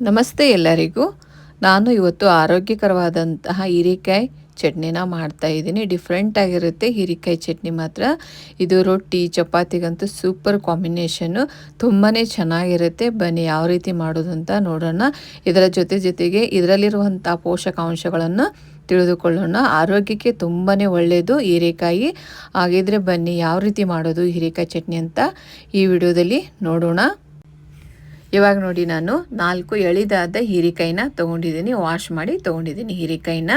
ನಮಸ್ತೆ ಎಲ್ಲರಿಗೂ. ನಾನು ಇವತ್ತು ಆರೋಗ್ಯಕರವಾದಂತಹ ಹೀರೆಕಾಯಿ ಚಟ್ನಿನ ಮಾಡ್ತಾ ಇದ್ದೀನಿ. ಡಿಫ್ರೆಂಟ್ ಆಗಿರುತ್ತೆ ಹೀರೆಕಾಯಿ ಚಟ್ನಿ ಮಾತ್ರ. ಇದು ರೊಟ್ಟಿ, ಚಪಾತಿಗಂತೂ ಸೂಪರ್ ಕಾಂಬಿನೇಷನ್ನು ತುಂಬಾ ಚೆನ್ನಾಗಿರುತ್ತೆ. ಬನ್ನಿ ಯಾವ ರೀತಿ ಮಾಡೋದು ಅಂತ ನೋಡೋಣ. ಇದರ ಜೊತೆ ಜೊತೆಗೆ ಇದರಲ್ಲಿರುವಂಥ ಪೋಷಕಾಂಶಗಳನ್ನು ತಿಳಿದುಕೊಳ್ಳೋಣ. ಆರೋಗ್ಯಕ್ಕೆ ತುಂಬಾ ಒಳ್ಳೆಯದು ಹೀರೆಕಾಯಿ. ಹಾಗಿದ್ರೆ ಬನ್ನಿ ಯಾವ ರೀತಿ ಮಾಡೋದು ಹೀರೆಕಾಯಿ ಚಟ್ನಿ ಅಂತ ಈ ವಿಡಿಯೋದಲ್ಲಿ ನೋಡೋಣ. ಇವಾಗ ನೋಡಿ ನಾನು ನಾಲ್ಕು ಎಳಿದಾದ ಹೀರಿಕಾಯಿನ ತೊಗೊಂಡಿದ್ದೀನಿ ವಾಶ್ ಮಾಡಿ ತೊಗೊಂಡಿದ್ದೀನಿ ಹೀರಿಕಾಯಿನ.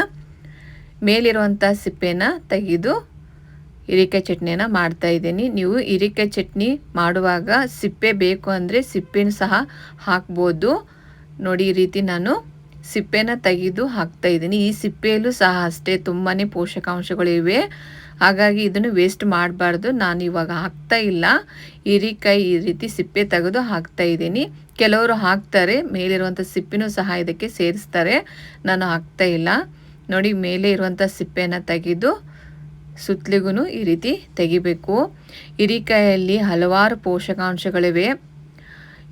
ಮೇಲಿರುವಂಥ ಸಿಪ್ಪೆನ ತೆಗೆದು ಹೀರಿಕಾಯಿ ಚಟ್ನಿಯನ್ನು ಮಾಡ್ತಾ ಇದ್ದೀನಿ. ನೀವು ಹೀರಿಕಾಯಿ ಚಟ್ನಿ ಮಾಡುವಾಗ ಸಿಪ್ಪೆ ಬೇಕು ಅಂದರೆ ಸಿಪ್ಪೆನ ಸಹ ಹಾಕ್ಬೋದು. ನೋಡಿ ಈ ರೀತಿ ನಾನು ಸಿಪ್ಪೆನ ತೆಗೆದು ಹಾಕ್ತಾ ಇದ್ದೀನಿ. ಈ ಸಿಪ್ಪೆಯಲ್ಲೂ ಸಹ ಅಷ್ಟೇ ತುಂಬಾ ಪೋಷಕಾಂಶಗಳಿವೆ ಹಾಗಾಗಿ ಇದನ್ನು ವೇಸ್ಟ್ ಮಾಡಬಾರ್ದು. ನಾನು ಇವಾಗ ಹಾಕ್ತಾ ಇಲ್ಲ. ಹೀರಿಕಾಯಿ ಈ ರೀತಿ ಸಿಪ್ಪೆ ತೆಗೆದು ಹಾಕ್ತಾ ಇದ್ದೀನಿ. ಕೆಲವರು ಹಾಕ್ತಾರೆ, ಮೇಲಿರುವಂಥ ಸಿಪ್ಪಿನೂ ಸಹ ಇದಕ್ಕೆ ಸೇರಿಸ್ತಾರೆ. ನಾನು ಹಾಕ್ತಾ ಇಲ್ಲ. ನೋಡಿ, ಮೇಲೆ ಇರುವಂಥ ಸಿಪ್ಪೆನ ತೆಗೆದು ಸುತ್ತಲಿಗೂ ಈ ರೀತಿ ತೆಗಿಬೇಕು. ಹಿರಿಕಾಯಲ್ಲಿ ಹಲವಾರು ಪೋಷಕಾಂಶಗಳಿವೆ.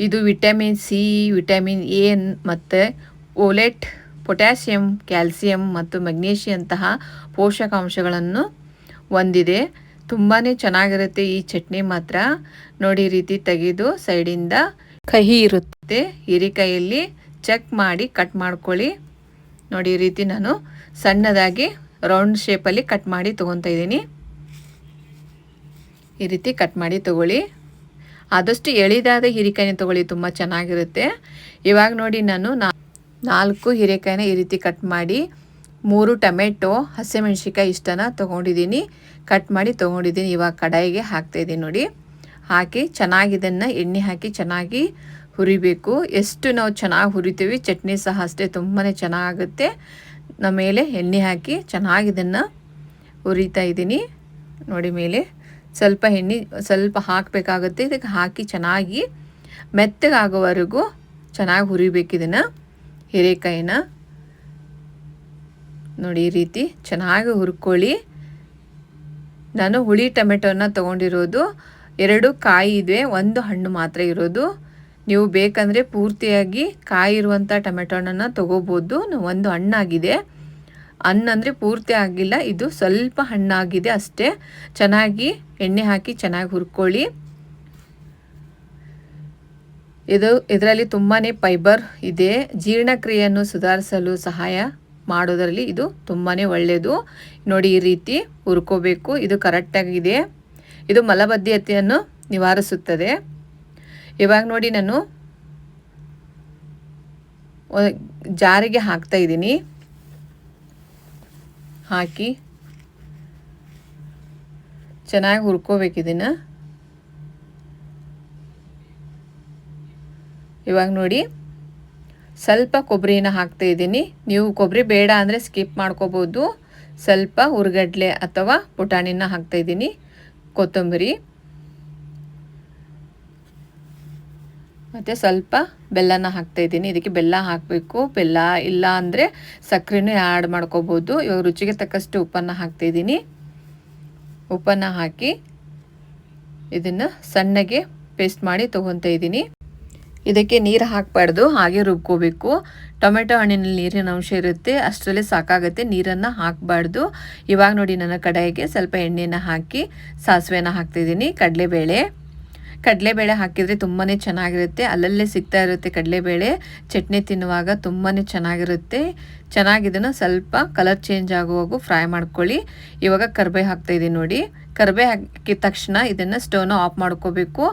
ಇದು ವಿಟಮಿನ್ ಸಿ, ವಿಟಮಿನ್ ಎ ಮತ್ತು ಓಲೆಟ್ ಪೊಟ್ಯಾಸಿಯಂ ಕ್ಯಾಲ್ಸಿಯಂ ಮತ್ತು ಮೆಗ್ನೀಷಿಯಂತಹ ಪೋಷಕಾಂಶಗಳನ್ನು ಹೊಂದಿದೆ ತುಂಬಾ ಚೆನ್ನಾಗಿರುತ್ತೆ ಈ ಚಟ್ನಿ ಮಾತ್ರ. ನೋಡಿ ರೀತಿ ತೆಗೆದು ಸೈಡಿಂದ ಕಹಿ ಇರುತ್ತೆ. ಹಿರಿಕಾಯಲ್ಲಿ ಚೆಕ್ ಮಾಡಿ ಕಟ್ ಮಾಡ್ಕೊಳ್ಳಿ. ನೋಡಿ ರೀತಿ ನಾನು ಸಣ್ಣದಾಗಿ ರೌಂಡ್ ಶೇಪಲ್ಲಿ ಕಟ್ ಮಾಡಿ ತೊಗೊತಾ ಇದ್ದೀನಿ. ಈ ರೀತಿ ಕಟ್ ಮಾಡಿ ತಗೊಳ್ಳಿ. ಆದಷ್ಟು ಎಳಿದಾದ ಹಿರಿಕಾಯಿನ ತೊಗೊಳ್ಳಿ, ತುಂಬ ಚೆನ್ನಾಗಿರುತ್ತೆ. ಇವಾಗ ನೋಡಿ ನಾನು ನಾಲ್ಕು ಹೀರೆಕಾಯಿನ ಈ ರೀತಿ ಕಟ್ ಮಾಡಿ ಮೂರು ಟೊಮೆಟೊ ಹಸಿಮೆಣ್ಸಿಕಾಯಿ ಇಷ್ಟನ ತೊಗೊಂಡಿದ್ದೀನಿ ಕಟ್ ಮಾಡಿ ತೊಗೊಂಡಿದ್ದೀನಿ ಇವಾಗ ಕಡಾಯಿಗೆ ಹಾಕ್ತಾಯಿದ್ದೀನಿ ನೋಡಿ. ಹಾಕಿ ಚೆನ್ನಾಗಿ ಇದನ್ನು ಎಣ್ಣೆ ಹಾಕಿ ಚೆನ್ನಾಗಿ ಹುರಿಬೇಕು. ಎಷ್ಟು ನಾವು ಚೆನ್ನಾಗಿ ಹುರಿತೀವಿ, ಚಟ್ನಿ ಸಹ ಅಷ್ಟೇ ತುಂಬಾ ಚೆನ್ನಾಗುತ್ತೆ. ನಮ್ಮ ಮೇಲೆ ಎಣ್ಣೆ ಹಾಕಿ ಚೆನ್ನಾಗಿ ಇದನ್ನು ಹುರಿತಾ ಇದ್ದೀನಿ ನೋಡಿ ಮೇಲೆ ಸ್ವಲ್ಪ ಎಣ್ಣೆ, ಸ್ವಲ್ಪ ಹಾಕಬೇಕಾಗುತ್ತೆ. ಇದಕ್ಕೆ ಹಾಕಿ ಚೆನ್ನಾಗಿ ಮೆತ್ತಗಾಗೋವರೆಗೂ ಚೆನ್ನಾಗಿ ಹುರಿಬೇಕು ಇದನ್ನು. ಹೀರೆಕಾಯಿನ. ನೋಡಿ ಈ ರೀತಿ ಚೆನ್ನಾಗಿ ಹುರ್ಕೊಳ್ಳಿ. ನಾನು ಹುಳಿ ಟೊಮೆಟೊನ ತೊಗೊಂಡಿರೋದು ಎರಡು ಕಾಯಿ ಇದೆ, ಒಂದು ಹಣ್ಣು ಮಾತ್ರ ಇರೋದು. ನೀವು ಬೇಕಂದರೆ ಪೂರ್ತಿಯಾಗಿ ಕಾಯಿ ಇರುವಂಥ ಟೊಮೆಟೊನನ್ನು ತೊಗೋಬೋದು. ಒಂದು ಹಣ್ಣಾಗಿದೆ. ಹಣ್ಣಂದರೆ ಪೂರ್ತಿ ಆಗಿಲ್ಲ, ಇದು ಸ್ವಲ್ಪ ಹಣ್ಣಾಗಿದೆ ಅಷ್ಟೇ. ಚೆನ್ನಾಗಿ ಎಣ್ಣೆ ಹಾಕಿ ಚೆನ್ನಾಗಿ ಹುರ್ಕೊಳ್ಳಿ. ಇದು ಇದರಲ್ಲಿ ತುಂಬಾ ಫೈಬರ್ ಇದೆ. ಜೀರ್ಣಕ್ರಿಯೆಯನ್ನು ಸುಧಾರಿಸಲು ಸಹಾಯ ಮಾಡೋದರಲ್ಲಿ ಇದು ತುಂಬಾ ಒಳ್ಳೆಯದು ನೋಡಿ, ಈ ರೀತಿ ಹುರ್ಕೋಬೇಕು. ಇದು ಕರೆಕ್ಟಾಗಿದೆ. ಇದು ಮಲಬದ್ಧತೆಯನ್ನು ನಿವಾರಿಸುತ್ತದೆ. ಇವಾಗ ನೋಡಿ, ನಾನು ಜಾರಿಗೆ ಹಾಕ್ತಾ ಇದ್ದೀನಿ. ಹಾಕಿ ಚೆನ್ನಾಗಿ ಹುರ್ಕೋಬೇಕು ಇದನ್ನು. ಇವಾಗ ನೋಡಿ ಸ್ವಲ್ಪ ಕೊಬ್ಬರಿನ ಹಾಕ್ತಾ ಇದ್ದೀನಿ. ನೀವು ಕೊಬ್ಬರಿ ಬೇಡ ಅಂದರೆ ಸ್ಕಿಪ್ ಮಾಡ್ಕೋಬೋದು. ಸ್ವಲ್ಪ ಹುರ್ಗಡ್ಲೆ ಅಥವಾ ಪುಟಾಣಿನ ಹಾಕ್ತಾ ಇದ್ದೀನಿ. ಕೊತ್ತಂಬರಿ. ಮತ್ತು ಸ್ವಲ್ಪ ಬೆಲ್ಲನ ಹಾಕ್ತಾ ಇದ್ದೀನಿ. ಇದಕ್ಕೆ ಬೆಲ್ಲ ಹಾಕಬೇಕು. ಬೆಲ್ಲ ಇಲ್ಲ ಅಂದರೆ ಸಕ್ಕರೆನೂ ಆ್ಯಡ್ ಮಾಡ್ಕೋಬೋದು. ಇವಾಗ ರುಚಿಗೆ ತಕ್ಕಷ್ಟು ಉಪ್ಪನ್ನು ಹಾಕ್ತಾಯಿದ್ದೀನಿ ಉಪ್ಪನ್ನು ಹಾಕಿ ಇದನ್ನು ಸಣ್ಣಗೆ ಪೇಸ್ಟ್ ಮಾಡಿ ತೊಗೊತಾ ಇದ್ದೀನಿ. ಇದಕ್ಕೆ ನೀರು ಹಾಕಬಾರ್ದು, ಹಾಗೆ ರುಬ್ಕೋಬೇಕು. ಟೊಮೆಟೊ ಹಣ್ಣಿನಲ್ಲಿ ನೀರಿನ ಅಂಶ ಇರುತ್ತೆ, ಅಷ್ಟರಲ್ಲಿ ಸಾಕಾಗುತ್ತೆ, ನೀರನ್ನು ಹಾಕಬಾರ್ದು. ಇವಾಗ ನೋಡಿ ನನ್ನ ಕಡಾಯಿಗೆ ಸ್ವಲ್ಪ ಎಣ್ಣೆನ ಹಾಕಿ ಸಾಸಿವೆನ ಹಾಕ್ತಿದ್ದೀನಿ, ಕಡಲೆಬೇಳೆ. ಕಡಲೆಬೇಳೆ ಹಾಕಿದರೆ ತುಂಬಾ ಚೆನ್ನಾಗಿರುತ್ತೆ, ಅಲ್ಲಲ್ಲೇ ಸಿಗ್ತಾ ಇರುತ್ತೆ ಕಡಲೆಬೇಳೆ. ಚಟ್ನಿ ತಿನ್ನುವಾಗ ತುಂಬಾ ಚೆನ್ನಾಗಿರುತ್ತೆ. ಚೆನ್ನಾಗಿದ್ದನ್ನು ಸ್ವಲ್ಪ ಕಲರ್ ಚೇಂಜ್ ಆಗುವಾಗ ಫ್ರೈ ಮಾಡ್ಕೊಳ್ಳಿ. ಇವಾಗ ಕರ್ಬೇ ಹಾಕ್ತಾಯಿದ್ದೀನಿ ನೋಡಿ. ಕರ್ಬೇ ಹಾಕಿದ ತಕ್ಷಣ ಇದನ್ನು ಸ್ಟವ್ನ ಆಫ್ ಮಾಡ್ಕೋಬೇಕು.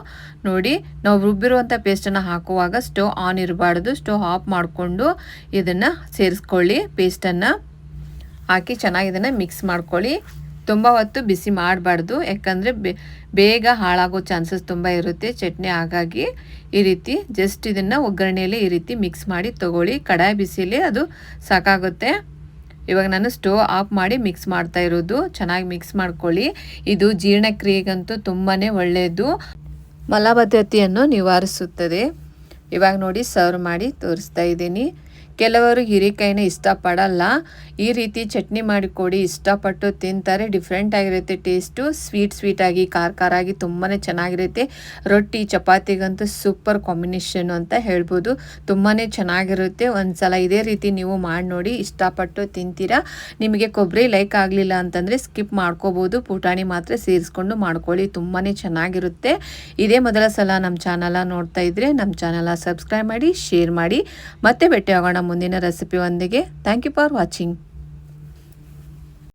ನೋಡಿ, ನಾವು ರುಬ್ಬಿರುವಂಥ ಪೇಸ್ಟನ್ನು ಹಾಕುವಾಗ ಸ್ಟವ್ ಆನ್ ಇರಬಾರ್ದು. ಸ್ಟವ್ ಆಫ್ ಮಾಡಿಕೊಂಡು ಇದನ್ನು ಸೇರಿಸ್ಕೊಳ್ಳಿ. ಪೇಸ್ಟನ್ನು ಹಾಕಿ ಚೆನ್ನಾಗಿ ಇದನ್ನು ಮಿಕ್ಸ್ ಮಾಡ್ಕೊಳ್ಳಿ. ತುಂಬ ಹೊತ್ತು ಬಿಸಿ ಮಾಡಬಾರ್ದು. ಯಾಕಂದರೆ ಬೇಗ ಹಾಳಾಗೋ ಚಾನ್ಸಸ್ ತುಂಬ ಇರುತ್ತೆ. ಚಟ್ನಿ ಹಾಗಾಗಿ ಈ ರೀತಿ ಜಸ್ಟ್ ಇದನ್ನು ಒಗ್ಗರಣೆಯಲ್ಲಿ ಈ ರೀತಿ ಮಿಕ್ಸ್ ಮಾಡಿ ತೊಗೊಳ್ಳಿ. ಕಡಾಯಿ ಬಿಸಿಯಲ್ಲಿ ಅದು ಸಾಕಾಗುತ್ತೆ. ಇವಾಗ ನಾನು ಸ್ಟೋವ್ ಆಫ್ ಮಾಡಿ ಮಿಕ್ಸ್ ಮಾಡ್ತಾ ಇರೋದು. ಚೆನ್ನಾಗಿ ಮಿಕ್ಸ್ ಮಾಡ್ಕೊಳ್ಳಿ. ಇದು ಜೀರ್ಣಕ್ರಿಯೆಗಂತೂ ತುಂಬಾ ಒಳ್ಳೆಯದು ಮಲಬದ್ಧತೆಯನ್ನು ನಿವಾರಿಸುತ್ತದೆ. ಇವಾಗ ನೋಡಿ ಸರ್ವ್ ಮಾಡಿ ತೋರಿಸ್ತಾ ಇದ್ದೀನಿ. ಕೆಲವರು ಹೀರೆಕಾಯಿನ ಇಷ್ಟಪಡಲ್ಲ. ಈ ರೀತಿ ಚಟ್ನಿ ಮಾಡಿಕೊಡಿ ಇಷ್ಟಪಟ್ಟು ತಿಂತಾರೆ ಡಿಫ್ರೆಂಟ್ ಆಗಿರುತ್ತೆ ಟೇಸ್ಟು ಸ್ವೀಟ್ ಸ್ವೀಟಾಗಿ ಖಾರ ಆಗಿ ತುಂಬಾ ಚೆನ್ನಾಗಿರುತ್ತೆ. ರೊಟ್ಟಿ, ಚಪಾತಿಗಂತೂ ಸೂಪರ್ ಕಾಂಬಿನೇಷನ್ ಅಂತ ಹೇಳ್ಬೋದು. ತುಂಬಾ ಚೆನ್ನಾಗಿರುತ್ತೆ. ಒಂದ್ಸಲ ಇದೇ ರೀತಿ ನೀವು ಮಾಡಿ ನೋಡಿ, ಇಷ್ಟಪಟ್ಟು ತಿಂತೀರಾ. ನಿಮಗೆ ಕೊಬ್ಬರಿ ಲೈಕ್ ಆಗಲಿಲ್ಲ ಅಂತಂದರೆ ಸ್ಕಿಪ್ ಮಾಡ್ಕೋಬೋದು. ಪುಟಾಣಿ ಮಾತ್ರ ಸೇರಿಸ್ಕೊಂಡು ಮಾಡ್ಕೊಳ್ಳಿ ತುಂಬಾ ಚೆನ್ನಾಗಿರುತ್ತೆ. ಇದೇ ಮೊದಲ ಸಲ ನಮ್ಮ ಚಾನಲ ನೋಡ್ತಾ ಇದ್ರೆ ನಮ್ಮ ಚಾನಲ ಸಬ್ಸ್ಕ್ರೈಬ್ ಮಾಡಿ ಶೇರ್ ಮಾಡಿ. ಮತ್ತೆ ಭೇಟಿ ಆಗೋಣ ಮುಂದಿನ ರೆಸಿಪಿ ಒಂದಿಗೆ. Thank you for watching